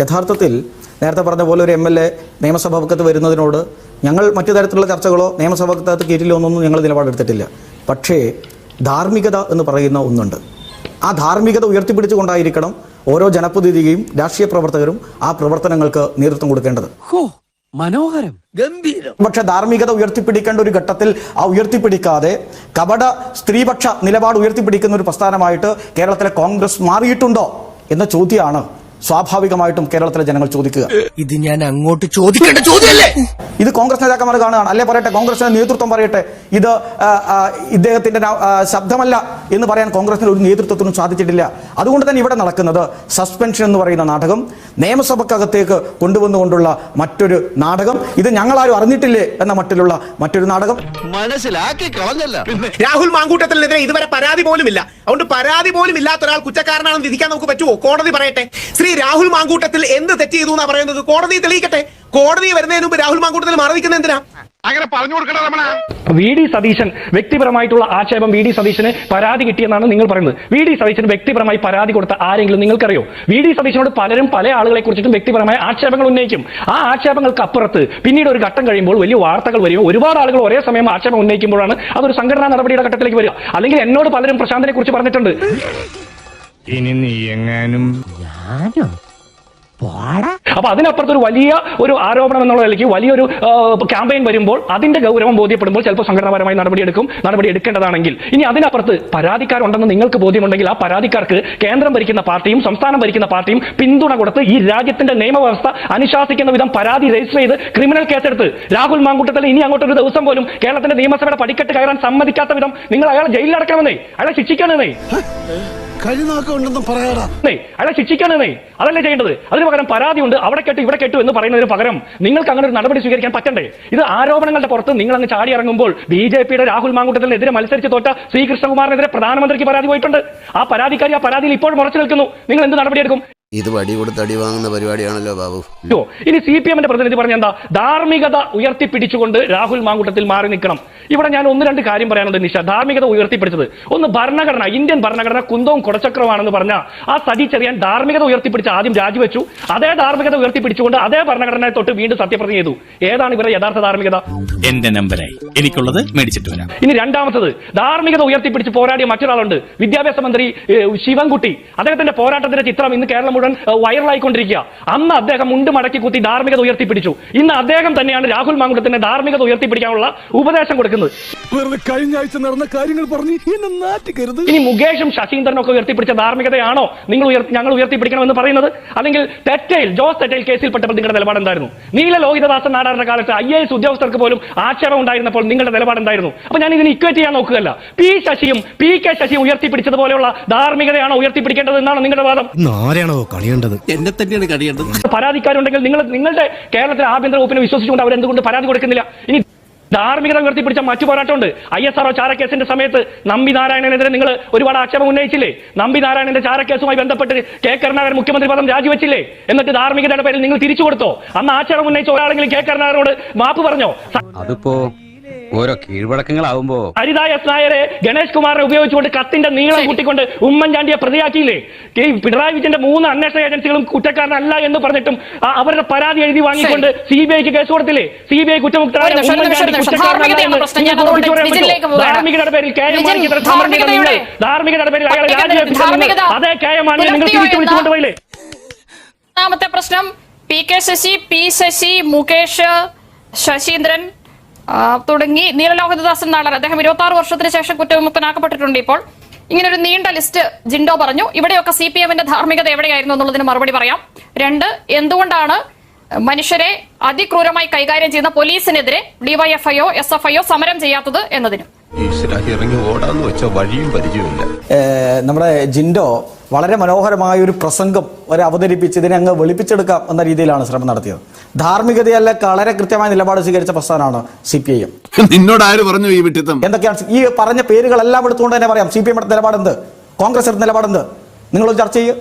യഥാർത്ഥത്തിൽ നേരത്തെ പറഞ്ഞ പോലെ ഒരു എം എൽ എ നിയമസഭാകത്ത് വരുന്നതിനോട് ഞങ്ങൾ മറ്റു തരത്തിലുള്ള ചർച്ചകളോ നിയമസഭാകത്ത് കീഴിലോ ഒന്നും ഞങ്ങൾ നിലപാടെടുത്തിട്ടില്ല. പക്ഷേ ധാർമ്മികത എന്ന് പറയുന്ന ഒന്നുണ്ട്. ആ ധാർമ്മികത ഉയർത്തിപ്പിടിച്ചുകൊണ്ടായിരിക്കണം ഓരോ ജനപ്രതിനിധിയും രാഷ്ട്രീയ പ്രവർത്തകരും ആ പ്രവർത്തനങ്ങൾക്ക് നേതൃത്വം കൊടുക്കേണ്ടത്. മനോഹരം. ഗംഭീരം. പക്ഷെ ധാർമ്മികത ഉയർത്തിപ്പിടിക്കേണ്ട ഒരു ഘട്ടത്തിൽ ആ ഉയർത്തിപ്പിടിക്കാതെ കപട സ്ത്രീപക്ഷ നിലപാട് ഉയർത്തിപ്പിടിക്കുന്ന ഒരു പ്രസ്ഥാനമായിട്ട് കേരളത്തിലെ കോൺഗ്രസ് മാറിയിട്ടുണ്ടോ എന്ന ചോദ്യമാണ് സ്വാഭാവികമായിട്ടും കേരളത്തിലെ ജനങ്ങൾ ചോദിക്കുക. ഇത് ഞാൻ അങ്ങോട്ട് ചോദിക്കേണ്ട ചോദ്യമല്ലേ? ഇത് കോൺഗ്രസ് നേതാക്കന്മാർ കാണുകയാണ്. അല്ലെ പറയട്ടെ കോൺഗ്രസിന്റെ നേതൃത്വം പറയട്ടെ. ഇത് ഇദ്ദേഹത്തിന്റെ ശബ്ദമല്ല എന്ന് പറയാൻ കോൺഗ്രസിന് ഒരു നേതൃത്വത്തിനും സാധിച്ചിട്ടില്ല. അതുകൊണ്ട് തന്നെ ഇവിടെ നടക്കുന്നത് സസ്പെൻഷൻ എന്ന് പറയുന്ന നാടകം നിയമസഭക്കകത്തേക്ക് കൊണ്ടുവന്നുകൊണ്ടുള്ള മറ്റൊരു നാടകം. ഇത് ഞങ്ങൾ ആരും അറിഞ്ഞിട്ടില്ലേ എന്ന മട്ടിലുള്ള മറ്റൊരു നാടകം. മനസ്സിലാക്കി കളഞ്ഞല്ല. രാഹുൽ മാങ്കൂട്ടത്തിനെതിരെ ഇതുവരെ പരാതി പോലും ഇല്ല അതുകൊണ്ട് പരാതി പോലും ഇല്ലാത്ത ഒരാൾ കുറ്റക്കാരനാണെന്ന് വിധിക്കാൻ നമുക്ക് പറ്റുമോ? കോടതി പറയട്ടെ. ശ്രീ രാഹുൽ മാങ്കൂട്ടത്തിൽ എന്ത് തെറ്റ് ചെയ്തു എന്നാ പറയുന്നത്? കോടതി തെളിയിക്കട്ടെ. കോടതി വരുന്നതിന് മുമ്പ് രാഹുൽ മാങ്കൂട്ടത്തിൽ മാറി നിൽക്കുന്നത് എന്തിനാ? അങ്ങനെ പറഞ്ഞു കൊടുക്കണം രമണ. വി ഡി സതീശൻ വ്യക്തിപരമായിട്ടുള്ള ആക്ഷേപം വി ഡി സതീശന് പരാതി കിട്ടിയെന്നാണ് നിങ്ങൾ പറയുന്നത്. വി ഡി സതീശന് വ്യക്തിപരമായി പരാതി കൊടുത്ത ആരെങ്കിലും നിങ്ങൾക്കറിയോ? വി ഡി സതീശനോട് പലരും പല ആളുകളെ കുറിച്ചിട്ടും വ്യക്തിപരമായ ആക്ഷേപങ്ങൾ ഉന്നയിക്കും. ആ ആക്ഷേപങ്ങൾക്ക് അപ്പുറത്ത് പിന്നീട് ഒരു ഘട്ടം കഴിയുമ്പോൾ വലിയ വാർത്തകൾ വരും. ഒരുപാട് ആളുകൾ ഒരേ സമയം ആക്ഷേപം ഉന്നയിക്കുമ്പോഴാണ് അതൊരു സംഘടനാ നടപടിയുടെ ഘട്ടത്തിലേക്ക് വരിക. അല്ലെങ്കിൽ എന്നോട് പലരും പ്രശാന്തിനെ കുറിച്ച് പറഞ്ഞിട്ടുണ്ട്. ഇനി നീ എങ്ങാനും അപ്പൊ അതിനപ്പുറത്ത് ഒരു വലിയ ഒരു ആരോപണം എന്നുള്ള നിലയ്ക്ക് വലിയൊരു ക്യാമ്പയിൻ വരുമ്പോൾ അതിന്റെ ഗൗരവം ബോധ്യപ്പെടുമ്പോൾ ചിലപ്പോൾ സംഘടനാപരമായി നടപടിയെടുക്കും നടപടി എടുക്കേണ്ടതാണെങ്കിൽ. ഇനി അതിനപ്പുറത്ത് പരാതിക്കാരുണ്ടെന്ന് നിങ്ങൾക്ക് ബോധ്യമുണ്ടെങ്കിൽ ആ പരാതിക്കാർക്ക് കേന്ദ്രം ഭരിക്കുന്ന പാർട്ടിയും സംസ്ഥാനം ഭരിക്കുന്ന പാർട്ടിയും പിന്തുണ കൊടുത്ത് ഈ രാജ്യത്തിന്റെ നിയമവ്യവസ്ഥ അനുശാസിക്കുന്ന വിധം പരാതി രജിസ്റ്റർ ചെയ്ത് ക്രിമിനൽ കേസെടുത്ത് രാഹുൽ മാങ്കൂട്ടത്തിൽ ഇനി അങ്ങോട്ട് ഒരു ദിവസം പോലും കേരളത്തിന്റെ നിയമസഭയുടെ പടിക്കെട്ട് കയറാൻ സമ്മതിക്കാത്ത വിധം നിങ്ങൾ അയാളെ ജയിലിൽ അടക്കണമെന്നേ അയാളെ ശിക്ഷിക്കണമെന്നേ. അതല്ലേ ചെയ്യേണ്ടത്? അതിന് പകരം പരാതിയുണ്ട് അവിടെ കെട്ടു ഇവിടെ കെട്ടു എന്ന് പറയുന്നതിന് പകരം നിങ്ങൾക്ക് അങ്ങനെ ഒരു നടപടി സ്വീകരിക്കാൻ പറ്റണ്ടേ? ഇത് ആരോപണങ്ങളുടെ പുറത്ത് നിങ്ങൾ അങ്ങ് ചാടി ഇറങ്ങുമ്പോൾ ബി ജെ പിയുടെ രാഹുൽ മാങ്കൂട്ടത്തിനെതിരെ മത്സരിച്ച് തോറ്റ ശ്രീകൃഷ്ണകുമാറിനെതിരെ പ്രധാനമന്ത്രിക്ക് പരാതി പോയിട്ടുണ്ട്. ആ പരാതിക്കാരി ആ പരാതിയിൽ ഇപ്പോഴും ഉറച്ചു നിൽക്കുന്നു. നിങ്ങൾ എന്ത് നടപടിയെടുക്കും? ഇത് വടി കൊടുത്ത് അടി വാങ്ങുന്ന പരിപാടിയാണല്ലോ ബാബു. യോ, ഇനി സി പി എമ്മിന്റെ പ്രതിനിധി പറഞ്ഞ എന്താ? ധാർമ്മികത ഉയർത്തിപ്പിടിച്ചുകൊണ്ട് രാഹുൽ മാങ്കൂട്ടത്തിൽ മാറി നിൽക്കണം. ഇവിടെ ഞാൻ ഒന്ന് രണ്ട് കാര്യം പറയാനുണ്ട് നിഷ. ധാർമ്മികത ഉയർത്തിപ്പിടിച്ചത്. ഒന്ന് ഭരണഘടന ഇന്ത്യൻ ഭരണഘടന കുന്തവും കുടച്ചക്രമാണെന്ന് പറഞ്ഞ ആ സതി ചെറിയാൻ ധാർമ്മികത ഉയർത്തിപ്പിടിച്ച് ആദ്യം രാജിവെച്ചു. അതേ ധാർമ്മികത ഉയർത്തിപ്പിടിച്ചുകൊണ്ട് അതേ ഭരണഘടനയെ തൊട്ട് വീണ്ടും സത്യപ്രതിജ്ഞ ചെയ്തു. ഏതാണ് ഇവരുടെ യഥാർത്ഥ ധാർമ്മികത? എന്റെ നമ്പറായി എനിക്കുള്ളത് മേടിച്ചിട്ട് വരാം. ഇനി രണ്ടാമത്തത് ധാർമ്മികത ഉയർത്തിപ്പിടിച്ച് പോരാടിയ മറ്റൊരാളുണ്ട്. വിദ്യാഭ്യാസ മന്ത്രി ശിവൻകുട്ടി. അദ്ദേഹത്തിന്റെ പോരാട്ടത്തിന്റെ ചിത്രം ഇന്ന് കേരളം മുഴുവൻ വൈറലായിക്കൊണ്ടിരിക്കുക. അന്ന് അദ്ദേഹം മുണ്ട് മടക്കി കുത്തി ധാർമ്മികത ഉയർത്തിപ്പിടിച്ചു. ഇന്ന് അദ്ദേഹം തന്നെയാണ് രാഹുൽ മാങ്കുടത്തിന്റെ ധാർമ്മികത ഉയർത്തിപ്പിടിക്കാനുള്ള ഉപദേശം കൊടുക്കുന്നത്. വെറുതെ കഴിഞ്ഞ ആഴ്ച നടന്ന കാര്യങ്ങൾ പറഞ്ഞ് ഇനി മുകേഷും ശശീന്ദ്രനും ഒക്കെ ഉയർത്തിപ്പിടിച്ച ധാർമ്മികതയാണോ നിങ്ങൾ ഉയർത്തി ഞങ്ങൾ ഉയർത്തിപ്പിടിക്കണമെന്ന് പറയുന്നത്? അല്ലെങ്കിൽ തെറ്റയിൽ ജോസ് തെറ്റയിൽ കേസിൽ പെട്ടപ്പോൾ നിങ്ങളുടെ നിലപാട് എന്തായിരുന്നു? നീല ലോഹിതദാസൻ നാടാറിന്റെ കാലത്ത് ഐ എ എസ് ഉദ്യോഗസ്ഥർക്ക് പോലും ആക്ഷേപം ഉണ്ടായിരുന്നപ്പോൾ നിങ്ങളുടെ നിലപാട് എന്തായിരുന്നു? അപ്പൊ ഞാൻ ഇതിന് ഇക്വേറ്റ് ചെയ്യാൻ നോക്കുകയല്ല. പി ശശിയും പി കെ ശശിയും ഉയർത്തിപ്പിടിച്ചതുപോലെയുള്ള ധാർമ്മികതയാണോ ഉയർത്തിപ്പിടിക്കേണ്ടത് എന്നാണ് നിങ്ങളുടെ വാദം. കളിയേണ്ടത്? എന്നെ തന്നെയാണ് കളിയേണ്ടത്. പരാതിക്കാരുണ്ടെങ്കിൽ നിങ്ങൾ നിങ്ങളുടെ കേരളത്തിലെ ആഭ്യന്തര വകുപ്പിനെ വിശ്വസിച്ചുകൊണ്ട് അവരെന്തുകൊണ്ട് പരാതി കൊടുക്കുന്നില്ല? ഇനി ധാർമ്മികത ഉയർത്തിപ്പിടിച്ച മറ്റു പോരാട്ടമുണ്ട്. ഐ എസ് ആർഒ ചാരക്കേസിന്റെ സമയത്ത് നമ്പി നാരായണനെതിരെ നിങ്ങൾ ഒരുപാട് ആക്ഷേപം ഉന്നയിച്ചില്ലേ? നമ്പി നാരായണന്റെ ചാരക്കേസുമായി ബന്ധപ്പെട്ട് കെ കരുണാകരൻ മുഖ്യമന്ത്രി പദം രാജിവെച്ചില്ലേ? എന്നിട്ട് ധാർമ്മികതയുടെ പേരിൽ നിങ്ങൾ തിരിച്ചു കൊടുത്തോ? അന്ന് ആക്ഷേപം ഉന്നയിച്ച ഒരാളെങ്കിലും കെ കരുണാകരനോട് മാപ്പ് പറഞ്ഞോ? അതിപ്പോ ഓരോ കീഴ്വഴക്കങ്ങളാവുമ്പോ ഹരിദാസ് നായരെ ഗണേഷ് കുമാറിനെ ഉപയോഗിച്ചുകൊണ്ട് കത്തിന്റെ നീളം കൂട്ടിക്കൊണ്ട് ഉമ്മൻചാണ്ടിയെ പ്രതിയാക്കിയില്ലേ ഈ പിണറായി വിജയന്റെ മൂന്ന് അന്വേഷണ ഏജൻസികളും കുറ്റക്കാരനല്ല എന്ന് പറഞ്ഞിട്ടും ആ അവരുടെ പരാതി എഴുതി വാങ്ങിക്കൊണ്ട് സി ബി ഐക്ക് കേസ് കൊടുത്തില്ലേ സി ബി ഐ കുറ്റമുക്തരായ ഒരു നിമിഷം, ഒരു നിമിഷം, ഉമ്മൻചാണ്ടി ഒരു നിമിഷം. കുറ്റക്കാരനല്ല ധാർമ്മികതയാണ് എന്ന് പ്രശ്നം. ഞാൻ നിങ്ങൾക്ക് ഉറപ്പിച്ചു അതുകൊണ്ട് പറയാൻ പറ്റുമോ? വിജിലിലേക്ക് പോവുകയാണ്. ധാർമ്മികതയുടെ പേരിൽ കെ എം വിജിൽ, സമരം നിങ്ങൾ ധാർമ്മികതയുടെ- ധാർമ്മികതയുടെ പേരിൽ അയാളെ പട്ടികജാതി അതേ കെ എം മാണിയെ നിങ്ങൾ തിരിച്ചു എന്ന- വിളിച്ചുകൊണ്ട് പോയില്ലേ ഒന്നാമത്തെ പ്രശ്നം P K Sasi P Sasi Mukesh Saseendran തുടങ്ങി. നീലലോഹിതദാസൻ നാളർ. അദ്ദേഹം ഇരുപത്തി ആറ് വർഷത്തിന് ശേഷം കുറ്റവിമുക്തനാക്കപ്പെട്ടിട്ടുണ്ട് ഇപ്പോൾ. ഇങ്ങനെ ഒരു നീണ്ട ലിസ്റ്റ് ജിൻഡോ പറഞ്ഞു. ഇവിടെയൊക്കെ സി പി എമ്മിന്റെ ധാർമ്മികത എവിടെയായിരുന്നു എന്നുള്ളതിന് മറുപടി പറയാം. രണ്ട് എന്തുകൊണ്ടാണ് മനുഷ്യരെ അതിക്രൂരമായി കൈകാര്യം ചെയ്യുന്ന പോലീസിനെതിരെ ഡിവൈഎഫ്ഐ എസ് എഫ് ഐ സമരം ചെയ്യാത്തത് എന്നതിനും? നമ്മുടെ ജിൻഡോ വളരെ മനോഹരമായ ഒരു പ്രസംഗം വരെ അവതരിപ്പിച്ച് ഇതിനെ അങ്ങ് വെളുപ്പിച്ചെടുക്കാം എന്ന രീതിയിലാണ് ശ്രമം നടത്തിയത്. ധാർമ്മികതയല്ല വളരെ കൃത്യമായ നിലപാട് സ്വീകരിച്ച പ്രസ്ഥാനമാണ് സി പി ഐ എം. നിന്നോട് ആര് പറഞ്ഞു ഈ വിട്ടിത്തം? എന്തൊക്കെയാണ് ഈ പറഞ്ഞ പേരുകളെല്ലാം എടുത്തുകൊണ്ട് തന്നെ പറയാം. സി പി എം എടുത്ത നിലപാടെന്ത്? കോൺഗ്രസ് എടുത്ത നിലപാടെന്ത്? നിങ്ങളൊരു ചർച്ച ചെയ്യുക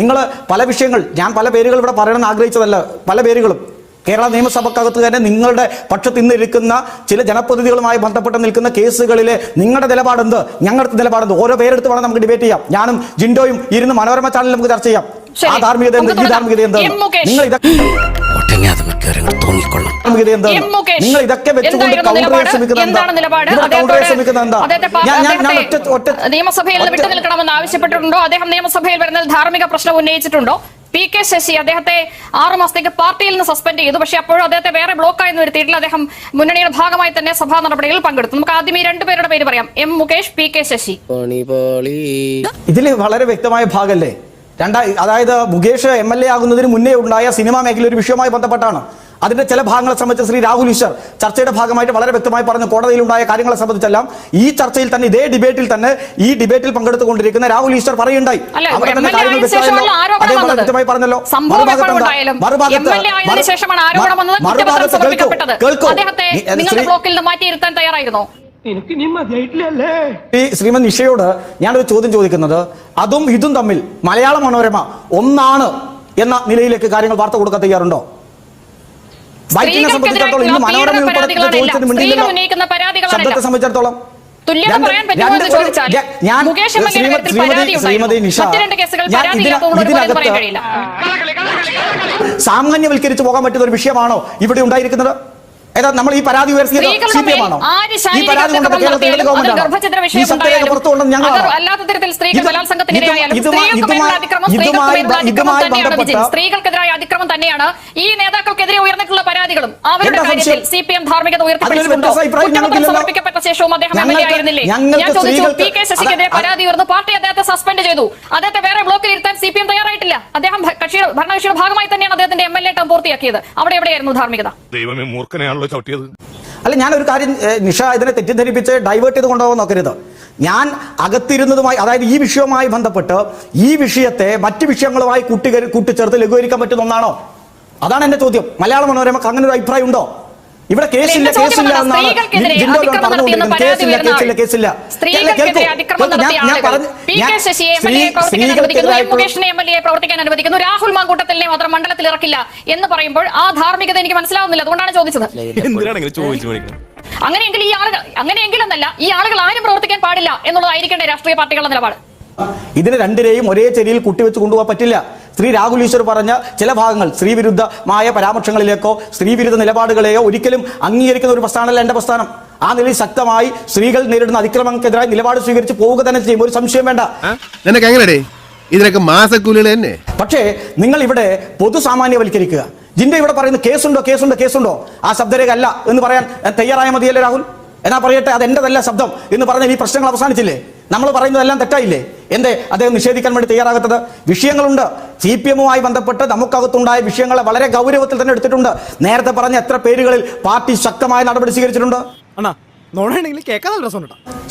നിങ്ങൾ പല വിഷയങ്ങൾ ഞാൻ പല പേരുകൾ ഇവിടെ പറയണമെന്ന് ആഗ്രഹിച്ചതല്ല പല പേരുകളും. കേരള നിയമസഭക്കകത്ത് തന്നെ നിങ്ങളുടെ പക്ഷത്ത് ഇന്ന് ഇരിക്കുന്ന ചില ജനപ്രതിനിധികളുമായി ബന്ധപ്പെട്ട് നിൽക്കുന്ന കേസുകളിലെ നിങ്ങളുടെ നിലപാടെന്ത്? ഞങ്ങളുടെ നിലപാടെന്ത്? ഓരോ പേരെടുത്ത് വേണം നമുക്ക് ഡിബേറ്റ് ചെയ്യാം. ഞാനും ജിൻഡോയും ഇരുന്ന് മനോരമ ചാനലിൽ നമുക്ക് ചർച്ച ചെയ്യാം. ആ ധാർമ്മികത എന്ത്? ഈ ധാർമ്മികത എന്ത് നിങ്ങൾ ഇതൊക്കെ നിങ്ങൾ ഇതൊക്കെ വെച്ചുകൊണ്ട് കൗണ്ടർ ചെയ്യാൻ? ശ്രമിക്കുന്നത് എന്താ? നിയമസഭയിൽ വിട്ടു നിൽക്കണമെന്ന് ആവശ്യപ്പെട്ടിട്ടുണ്ടോ? അദ്ദേഹം നിയമസഭയിൽ വരുന്നതിൽ ധാർമ്മിക പ്രശ്നം ഉന്നയിച്ചിട്ടുണ്ടോ? പി കെ ശശി അദ്ദേഹത്തെ ആറു മാസത്തേക്ക് പാർട്ടിയിൽ നിന്ന് സസ്പെൻഡ് ചെയ്തു. പക്ഷേ അപ്പോഴും അദ്ദേഹത്തെ വേറെ ബ്ലോക്കായി വരുത്തിയിട്ടില്ല അദ്ദേഹം മുന്നണിയുടെ ഭാഗമായി തന്നെ സഭാ നടപടികളിൽ പങ്കെടുത്തു. നമുക്ക് ആദ്യം ഈ രണ്ടുപേരുടെ പേര് പറയാം. M Mukesh P K Sasi. ഇതിൽ വളരെ വ്യക്തമായ ഭാഗമല്ലേ രണ്ടായി അതായത് മുകേഷ് എം എൽ എ ആകുന്നതിന് മുന്നേ ഉണ്ടായ സിനിമാ മേഖല ഒരു വിഷയവുമായി ബന്ധപ്പെട്ടാണ്. അതിന്റെ ചില ഭാഗങ്ങളെ സംബന്ധിച്ച് ശ്രീ രാഹുൽ ഈശ്വർ ചർച്ചയുടെ ഭാഗമായിട്ട് വളരെ വ്യക്തമായി പറഞ്ഞു. കോടതിയിലുണ്ടായ കാര്യങ്ങളെ സംബന്ധിച്ചെല്ലാം ഈ ചർച്ചയിൽ തന്നെ ഇതേ ഡിബേറ്റിൽ തന്നെ ഈ ഡിബേറ്റിൽ പങ്കെടുത്തുകൊണ്ടിരിക്കുന്ന രാഹുൽ ഈശ്വർ പറയുണ്ടായി അല്ല, അവിടെ തന്നെ കാര്യങ്ങൾ വ്യക്തമായല്ലോ. ആരോപണം വന്നത്. വ്യക്തമായി പറഞ്ഞല്ലോ. മറുഭാഗത്ത് കേൾക്കൂ. കേൾക്കൂ. തയ്യാറായിരുന്നോ. ഈ ശ്രീമതി നിഷയോട് ഞാനൊരു ചോദ്യം ചോദിക്കുന്നത്. അതും ഇതും തമ്മിൽ മലയാള മനോരമ ഒന്നാണ് എന്ന നിലയിലേക്ക് കാര്യങ്ങൾ വാർത്ത കൊടുക്കാൻ തയ്യാറുണ്ടോ? ബൈക്കിനെ സംബന്ധിച്ചിടത്തോളം ഇന്ന് മനോരമ ഉൾപ്പെടെ മിണ്ടില്ലല്ലോ. സ്ത്രീകൾ ശബ്ദത്തെ സംബന്ധിച്ചിടത്തോളം ഞാൻ- ശ്രീമതി- ശ്രീമതി- നിഷ ഇതിനകത്ത് സാമാന്യവൽക്കരിച്ച് പോകാൻ പറ്റുന്ന ഒരു വിഷയമാണോ ഇവിടെ ഉണ്ടായിരിക്കുന്നത്? ഏതാ നമ്മൾ ഈ പരാതി ഉയർത്തിയത് സി പി എം ആണോ? ഈ പരാതി കൊണ്ട് ഗവൺമെന്റ് ഈ ഇതുമായി- ബന്ധപ്പെട്ട- സ്ത്രീകൾക്കെതിരായ അതിക്രമം തന്നെയാണ് ഈ നേതാക്കൾക്കെതിരെ ഉയർന്നിട്ടുള്ള പരാതികളും. അവരുടെ കാര്യത്തിൽ സംശയം? സി പി എം ധാർമ്മികത അതിലൊരു ഉയർത്തിപ്പിടിച്ചിട്ടുണ്ടോ വ്യത്യസ്ത അഭിപ്രായം കുറ്റപത്രം ഞങ്ങൾക്കില്ലല്ലോ. സമർപ്പിക്കപ്പെട്ട ശേഷവും അദ്ദേഹം എം എൽ എ ഞങ്ങൾക്ക് ആയിരുന്നില്ലേ? ഞാൻ ചോദിച്ചു സ്ത്രീകൾക്ക് പി കെ ശശിക്കെതിരെ പരാതി ഉയർന്നു. പാർട്ടി അദ്ദേഹത്തെ സസ്പെൻഡ് ചെയ്തു. അദ്ദേഹത്തെ വേറെ ബ്ലോക്കിൽ ഇരുത്താൻ സി പി എം തയ്യാറായിട്ടില്ല അദ്ദേഹം ഭ- കക്ഷി ഭരണകക്ഷിയുടെ ഭാഗമായി തന്നെയാണ് അദ്ദേഹത്തിന്റെ എം എൽ എ ടം പൂർത്തിയാക്കിയത്. അവിടെ എവിടെയായിരുന്നു ധാർമ്മികത? ദൈവമേ മൂർഖനെയാണല്ലോ ചവിട്ടിയത്. അല്ല ഞാനൊരു കാര്യം നിഷ ഇതിനെ തെറ്റിദ്ധരിപ്പിച്ച് ഡൈവേർട്ട് ചെയ്ത് കൊണ്ടുപോകാൻ നോക്കരുത്. ഞാൻ അകത്തിരുന്നതുമായി അതായത് ഈ വിഷയവുമായി ബന്ധപ്പെട്ട് ഈ വിഷയത്തെ മറ്റ് വിഷയങ്ങളുമായി കൂട്ടി കൂട്ടിച്ചേർത്ത് ലഘൂകരിക്കാൻ പറ്റുന്ന ഒന്നാണോ? അതാണ് എന്റെ ചോദ്യം. മലയാള മനോരമക്ക് അങ്ങനെ ഒരു അഭിപ്രായം ഉണ്ടോ ഇവിടെ കേസില്ല കേസില്ല എന്നാണ് അതിക്രമം പറഞ്ഞുകൊണ്ടിരിക്കുന്നത്. കേസില്ല പരാതി കേസില്ല കേസില്ല. പറഞ്ഞു അനുവദിക്കുന്നു. രാഹുൽ മാങ്കൂട്ടത്തിനെ മാത്രം മണ്ഡലത്തിൽ ഇറക്കില്ല എന്ന് പറയുമ്പോൾ ആ ധാർമ്മികത എനിക്ക് മനസ്സിലാവുന്നില്ല. അതുകൊണ്ടാണ് ചോദിച്ചത്. അങ്ങനെയെങ്കിൽ ഈ ആളുകൾ അങ്ങനെയെങ്കിലെന്നല്ല ഈ ആളുകൾ ആരും പ്രവർത്തിക്കാൻ പാടില്ല എന്നുള്ളതായിരിക്കണ്ടേ രാഷ്ട്രീയ പാർട്ടികളുടെ നിലപാട്? ഇതിന് രണ്ടിനെയും ഒരേ ചെരിയിൽ കുട്ടിവെച്ച് കൊണ്ടുപോകാൻ പറ്റില്ല. ശ്രീ രാഹുൽ ഈശ്വർ പറഞ്ഞ ചില ഭാഗങ്ങൾ സ്ത്രീവിരുദ്ധമായ പരാമർശങ്ങളിലേക്കോ സ്ത്രീവിരുദ്ധ നിലപാടുകളെയോ ഒരിക്കലും അംഗീകരിക്കുന്ന ഒരു പ്രസ്ഥാനമല്ല എന്റെ പ്രസ്ഥാനം. ആ നിലയിൽ ശക്തമായി സ്ത്രീകൾ നേരിടുന്ന അതിക്രമങ്ങൾക്കെതിരായി നിലപാട് സ്വീകരിച്ച് പോവുക തന്നെ ചെയ്യും. ഒരു സംശയം വേണ്ട. നിനക്ക് ഇതിനൊക്കെ മാസക്കൂലികൾ തന്നെ. പക്ഷേ നിങ്ങൾ ഇവിടെ പൊതുസാമാന്യവൽക്കരിക്കുക. ജിന്റെ ഇവിടെ പറയുന്ന കേസുണ്ടോ കേസുണ്ടോ കേസുണ്ടോ? ആ ശബ്ദരേഖ അല്ല എന്ന് പറയാൻ തയ്യാറായ മതിയല്ലേ രാഹുൽ? എന്നാ പറയട്ടെ അത് എന്റേതല്ല ശബ്ദം എന്ന് പറഞ്ഞാൽ ഈ പ്രശ്നങ്ങൾ അവസാനിച്ചില്ലേ? നമ്മൾ പറയുന്നതെല്ലാം തെറ്റായില്ലേ? എന്തേ? അദ്ദേഹം നിഷേധിക്കാൻ വേണ്ടി തയ്യാറാകത്തത്? വിഷയങ്ങളുണ്ട്. സി പി എമ്മുമായി ബന്ധപ്പെട്ട് നമുക്കകത്തുണ്ടായ വിഷയങ്ങളെ വളരെ ഗൗരവത്തിൽ തന്നെ എടുത്തിട്ടുണ്ട്. നേരത്തെ പറഞ്ഞ എത്ര പേരുകളിൽ പാർട്ടി ശക്തമായ നടപടി സ്വീകരിച്ചിട്ടുണ്ട്?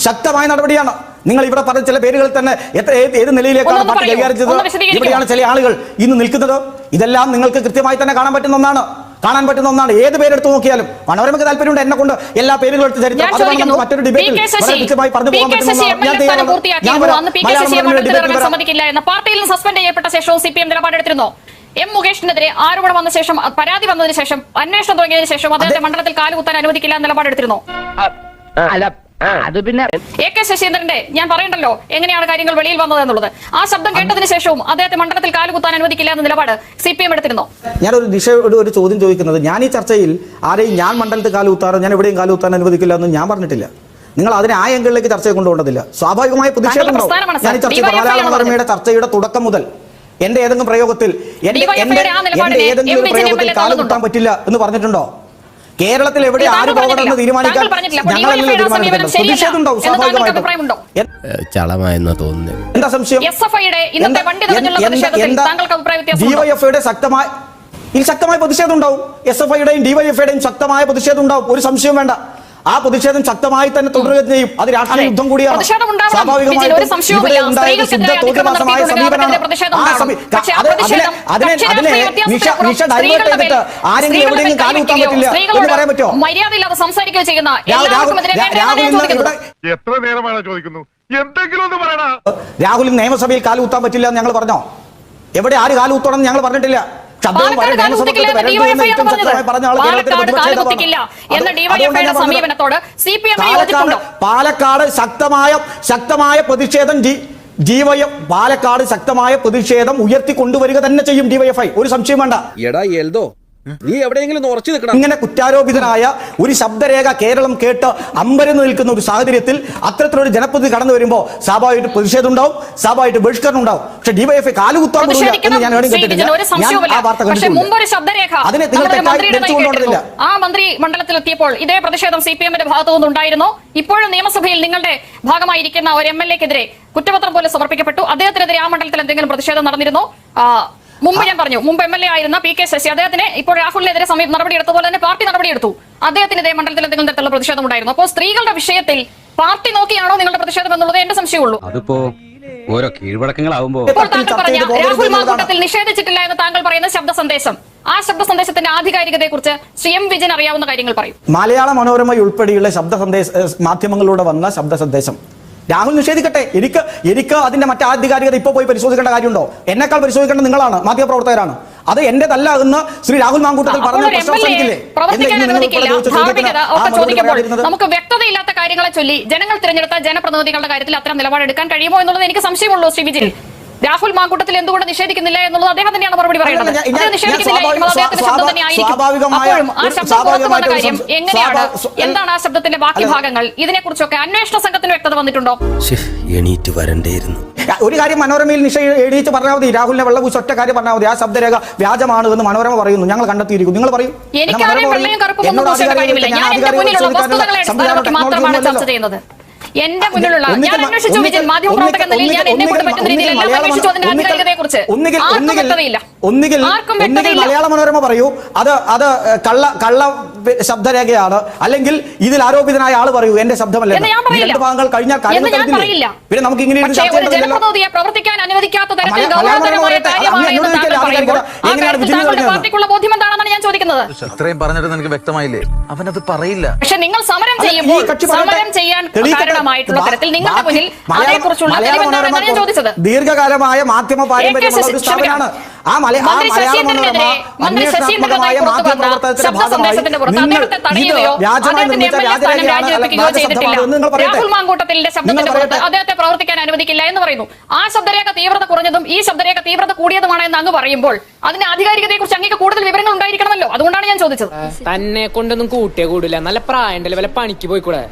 ശക്തമായ നടപടിയാണ്. നിങ്ങൾ ഇവിടെ പറഞ്ഞ ചില പേരുകളിൽ തന്നെ എത്ര ഏത് ഏത് നിലയിലേക്കാണ് പാർട്ടി. കൈകാര്യം ചെയ്തത്? ഇവിടെയാണ് ചില ആളുകൾ ഇന്ന് നിൽക്കുന്നത്. ഇതെല്ലാം നിങ്ങൾക്ക് കൃത്യമായി തന്നെ കാണാൻ പറ്റുന്ന ഒന്നാണ്. കാണാൻ പറ്റുന്ന ഒന്നാണ്. ഏത് പേരെടുത്ത് നോക്കിയാലും. മനോരമയ്ക്ക് താല്പര്യമുണ്ട് എന്നെ കൊണ്ട് എല്ലാ പേരുകളും എടുത്ത് നമുക്ക് മറ്റൊരു ഡിബേറ്റിൽ കൃത്യമായി പറഞ്ഞു പോകാൻ പാർട്ടിയിൽ സസ്പെൻഡ് ചെയ്യപ്പെട്ട ശേഷവും സി പി എം നിലപാടെടുത്തിരുന്നോ എം മുകേഷിനെതിരെ ആരോപണം വന്ന ശേഷം പരാതി വന്നതിന് ശേഷം അന്വേഷണം തുടങ്ങിയതിനു ശേഷം അദ്ദേഹത്തെ മണ്ഡലത്തിൽ കാലുകുത്താൻ അനുവദിക്കില്ല എന്ന നിലപാടെടുത്തിരുന്നോ. അല്ല അത് പിന്നെ എ കെ ശശീന്ദ്രന്റെ ഞാൻ പറയണ്ടല്ലോ എങ്ങനെയാണ് കാര്യങ്ങൾ വെളിയിൽ വന്നത് എന്നുള്ളത്. ആ ശബ്ദം കേട്ടതിന് ശേഷവും അദ്ദേഹത്തെ മണ്ഡലത്തിൽ കാലുകുത്താൻ അനുവദിക്കില്ല എന്ന നിലപാട് സി പി എം എടുത്തിരുന്നോ. ഞാനൊരു ദിശയോട് ഒരു ചോദ്യം ചോദിക്കുന്നത്. ഞാൻ ഈ ചർച്ചയിൽ ആരെയും ഞാൻ മണ്ഡലത്തിൽ കാലുകുത്താറോ ഞാൻ എവിടെയും കാലുകുത്താൻ അനുവദിക്കില്ല എന്ന് ഞാൻ പറഞ്ഞിട്ടില്ല. നിങ്ങൾ അതിനെ ആ എങ്കിളിലേക്ക് ചർച്ചയെ കൊണ്ടുപോകേണ്ടതില്ല. സ്വാഭാവികമായ പ്രതിഷേധം ഞാൻ ഈ ചർച്ച മലയാള ചർച്ചയുടെ തുടക്കം മുതൽ എന്റെ ഏതെങ്കിലും പ്രയോഗത്തിൽ എന്റെ ഏതെങ്കിലും പ്രയോഗത്തിൽ കാലുകുത്താൻ പറ്റില്ല എന്ന് പറഞ്ഞിട്ടുണ്ടോ? കേരളത്തിൽ എവിടെ ആര് പോകണമെന്ന്. തീരുമാനിക്കാൻ ഞങ്ങളല്ലല്ലോ തീരുമാനിക്കേണ്ടത് പ്രതിഷേധം ഉണ്ടാവും സ്വാഭാവികമായിട്ടും. എന്താ സംശയം? ഡിവൈഎഫ്ഐയുടെ ശക്തമായ ഈ ശക്തമായ പ്രതിഷേധം ഉണ്ടാവും. എസ് എഫ് ഐയുടെയും ഡിവൈഎഫ്ഐയുടെയും ശക്തമായ പ്രതിഷേധം ഉണ്ടാവും. ഒരു സംശയം വേണ്ട. ആ പ്രതിഷേധം ശക്തമായി തന്നെ തുടരുകയും ചെയ്യും. അത് രാഷ്ട്രീയ യുദ്ധം കൂടിയാണ്. മേൽ- ആരെങ്കിലും എവിടെയെങ്കിലും കാലുകുത്താൻ പറ്റില്ല. എന്ന് പറയാൻ പറ്റുമോ? മര്യാദയില്ലാതെ സംസാരിക്കുകയോ ചെയ്യുന്ന എതിരെ നേരമാണ് ചോദിക്കുന്നു? എന്തെങ്കിലും ഒന്ന് പറയണ? രാഹുലിന് നിയമസഭയിൽ കാലുകുത്താൻ പറ്റില്ല എന്ന് ഞങ്ങൾ പറഞ്ഞോ? എവിടെ ആര് കാലുകുത്തണം എന്ന് ഞങ്ങൾ പറഞ്ഞിട്ടില്ല. പാലക്കാട് ശക്തമായ ശക്തമായ പ്രതിഷേധം ഡിവൈഎഫ് പാലക്കാട് ശക്തമായ പ്രതിഷേധം ഉയർത്തി കൊണ്ടുവരിക തന്നെ ചെയ്യും ഡിവൈഎഫ്ഐ ഒരു സംശയം വേണ്ട. എടാ എൽദോ നീ എവിടെയെങ്കിലും ഉറച്ചു നിൽക്കണം. ഇങ്ങനെ കുറ്റാരോപിതനായ ഒരു ശബ്ദരേഖ കേരളം കേട്ട് അമ്പരന്ന് നിൽക്കുന്ന ഒരു സാഹചര്യത്തിൽ അത്തരത്തിലൊരു ജനപ്രതി കടന്നു വരുമ്പോൾ സ്വാഭാവികമായിട്ട് പ്രതിഷേധം ഉണ്ടാവും സ്വാഭാവികമായിട്ട് ബഹിഷ്കരണം ഉണ്ടാവും. പക്ഷെ ഡിവൈഎഫ്ഐ കാലുകുത്താൻ എന്ന് ഞാൻ എവിടെയും കേട്ടിട്ടില്ല. അതിനെ നിങ്ങൾ തെറ്റായി. ആ മന്ത്രി മണ്ഡലത്തിലെത്തിയപ്പോൾ ഇതേ പ്രതിഷേധം സി പി എമ്മിന്റെ ഭാഗത്തു നിന്നുണ്ടായിരുന്നു. ഇപ്പോഴും നിയമസഭയിൽ നിങ്ങളുടെ ഭാഗമായിരിക്കുന്ന ഒരു എം എൽ എക്കെതിരെ കുറ്റപത്രം പോലെ സമർപ്പിക്കപ്പെട്ടു. അദ്ദേഹത്തിനെതിരെ ആ മണ്ഡലത്തിൽ എന്തെങ്കിലും പ്രതിഷേധം നടന്നിരുന്നോ? മുമ്പ് ഞാൻ പറഞ്ഞു മുമ്പ് എം എൽ എ ആയിരുന്ന പി കെ ശശി. അദ്ദേഹത്തിന് ഇപ്പോൾ രാഹുലിനെതിരെ സമയം നടപടി എടുത്ത പോലെ തന്നെ പാർട്ടി നടപടി നടപടിയെടുത്തു അദ്ദേഹത്തിനെതിരെ മണ്ഡലത്തിൽ എന്തെങ്കിലും തരത്തിലുള്ള പ്രതിഷേധം ഉണ്ടായിരുന്നു. അപ്പോൾ സ്ത്രീകളുടെ വിഷയത്തിൽ പാർട്ടി നോക്കിയാണോ നിങ്ങളുടെ പ്രതിഷേധം എന്നുള്ളത് എന്റെ സംശയമുള്ളൂ. അതിപ്പോ ഓരോ ഇപ്പോൾ പത്തിൽ താങ്കൾ പറഞ്ഞ രാഹുൽ മാർക്കൂട്ടത്തിൽ നിഷേധിച്ചിട്ടില്ല എന്ന് താങ്കൾ പറയുന്ന ശബ്ദ സന്ദേശം. ആ ശബ്ദ സന്ദേശത്തിന്റെ ആധികാരികതയെ കുറിച്ച് സി എം വിജയൻ അറിയാവുന്ന കാര്യങ്ങൾ പറയും. മലയാള മനോരമ ഉൾപ്പെടെയുള്ള ശബ്ദ സന്ദേശ മാധ്യമങ്ങളിലൂടെ വന്ന ശബ്ദ സന്ദേശം. രാഹുൽ നിഷേധിക്കട്ടെ. എനിക്ക് എനിക്ക് അതിന്റെ മറ്റു ആധികാരികത ഇപ്പോൾ പോയി പരിശോധിക്കേണ്ട കാര്യമുണ്ടോ? എന്നെക്കാൾ പരിശോധിക്കേണ്ട നിങ്ങളാണ് മാധ്യമപ്രവർത്തകരാണ് അത് എന്റേതല്ല എന്ന് ശ്രീ രാഹുൽ മാങ്കൂട്ടത്തിൽ പറഞ്ഞ നമുക്ക് വ്യക്തതയില്ലാത്ത കാര്യങ്ങളെ ചൊല്ലി ജനങ്ങൾ തിരഞ്ഞെടുത്ത ജനപ്രതിനിധികളുടെ കാര്യത്തിൽ അത്തരം നിലപാടെടുക്കാൻ കഴിയുമോ എന്നുള്ളത് എനിക്ക് സംശയമുള്ളൂ ശ്രീ വിജയൻ രാഹുൽ മാങ്കൂട്ടത്തിൽ എന്തുകൊണ്ട് നിഷേധിക്കുന്നില്ല എന്നുള്ളത് അദ്ദേഹം തന്നെയാണ് മറുപടി പറയുന്നത്. എങ്ങനെയാണ്? എന്താണ് ആ ശബ്ദത്തിന്റെ ബാക്കി ഭാഗങ്ങൾ? ഇതിനെ കുറിച്ചൊക്കെ അന്വേഷണ സംഘത്തിന് വ്യക്തത വന്നിട്ടുണ്ടോ? എണീറ്റ് വരണ്ടേയിരുന്നു. ഒരു കാര്യം മനോരമയിൽ നിഷ എഴുതിച്ച് പറഞ്ഞാൽ മതി. രാഹുലിനെ വെള്ളപൂശ ഒറ്റ കാര്യം പറഞ്ഞാൽ മതി. ആ ശബ്ദരേഖ വ്യാജമാണ് എന്ന് മനോരമ പറയുന്നു. ഞങ്ങൾ കണ്ടെത്തിയിരിക്കും നിങ്ങൾ പറയും. എനിക്ക് സംവിധാനം ടെക്നോളജി ചർച്ച ചെയ്യുന്നത്. എന്റെ മുന്നിലുള്ള ഞാൻ അന്വേഷിച്ചു വിജയൻ നിലയിൽ ഞാൻ എന്നെ കൊണ്ട് പറ്റുന്ന രീതിയിൽ എല്ലാം ഒന്നുകിൽ അന്വേഷിച്ചു അതിന്റെ ഒന്നുകിൽ- ആധികാരികതയെ കുറിച്ച് ഒന്നുകിൽ ആർക്കും വ്യക്തതയില്ല ആർക്കും വ്യക്തതയില്ല മലയാള മനോരമ പറയൂ. അത് അത് കള്ള കള്ള ശബ്ദരേഖയാണ്. അല്ലെങ്കിൽ ഇതിൽ ആരോപിതനായ ആൾ പറയൂ എന്റെ ശബ്ദമല്ല എന്ന് ഞാൻ പറയില്ല. രണ്ട് ഭാഗങ്ങൾ കഴിഞ്ഞാൽ. പിന്നെ നമുക്ക് ഇങ്ങനെ പ്രവർത്തിക്കാൻ അനുവദിക്കാത്ത തരത്തിൽ ഇത്രയും പറഞ്ഞിട്ട് നിനക്ക് വ്യക്തമായില്ലേ? അവനത് പറയില്ല. പക്ഷെ നിങ്ങൾ സമരം ചെയ്യുമ്പോൾ സമരം ചെയ്യാൻ കാരണമായിട്ടുള്ള തരത്തിൽ നിങ്ങളുടെ മുന്നിൽ അതേക്കുറിച്ചുള്ള ഞാൻ ചോദിച്ചത്. ദീർഘകാലമായ മാധ്യമ പാരമ്പര്യമുള്ള ഒരു സ്ഥാപനമാണ്. ആ മലയാള മനോരമ മന്ത്രി അന്വേഷണാത്മകമായ മാധ്യമ ശബ്ദ ഭാഗമായി അദ്ദേഹത്തെ ഇത് തടയുകയോ വ്യാജമായി അദ്ദേഹത്തിന്റെ നിർമ്മിച്ച എം എൽ എ സ്ഥാനം രാജിവെപ്പിക്കുകയോ ചെയ്തിട്ടില്ല. രാഹുൽ മാങ്കൂട്ടത്തിന്റെ ശബ്ദത്തിന്റെ നിങ്ങൾ പുറത്ത് അദ്ദേഹത്തെ പ്രവർത്തിക്കാൻ അനുവദിക്കില്ല എന്ന് പറയുന്നു. ആ ശബ്ദരേഖ തീവ്രത കുറഞ്ഞതും ഈ ശബ്ദരേഖ തീവ്രത കൂടിയതുമാണ് എന്ന് അങ്ങ് പറയുമ്പോൾ അതിന്റെ ആധികാരികതയെ കുറിച്ച് അങ്ങേക്ക് കൂടുതൽ വിവരങ്ങൾ ഉണ്ടായിരിക്കണമല്ലോ. അതുകൊണ്ടാണ് ഞാൻ ചോദിച്ചത്. തന്നെ കൊണ്ടൊന്നും കൂട്ടിയേ കൂടില്ല നല്ല പ്രായം വല്ല പണിക്ക് പോയിക്കൂടെ?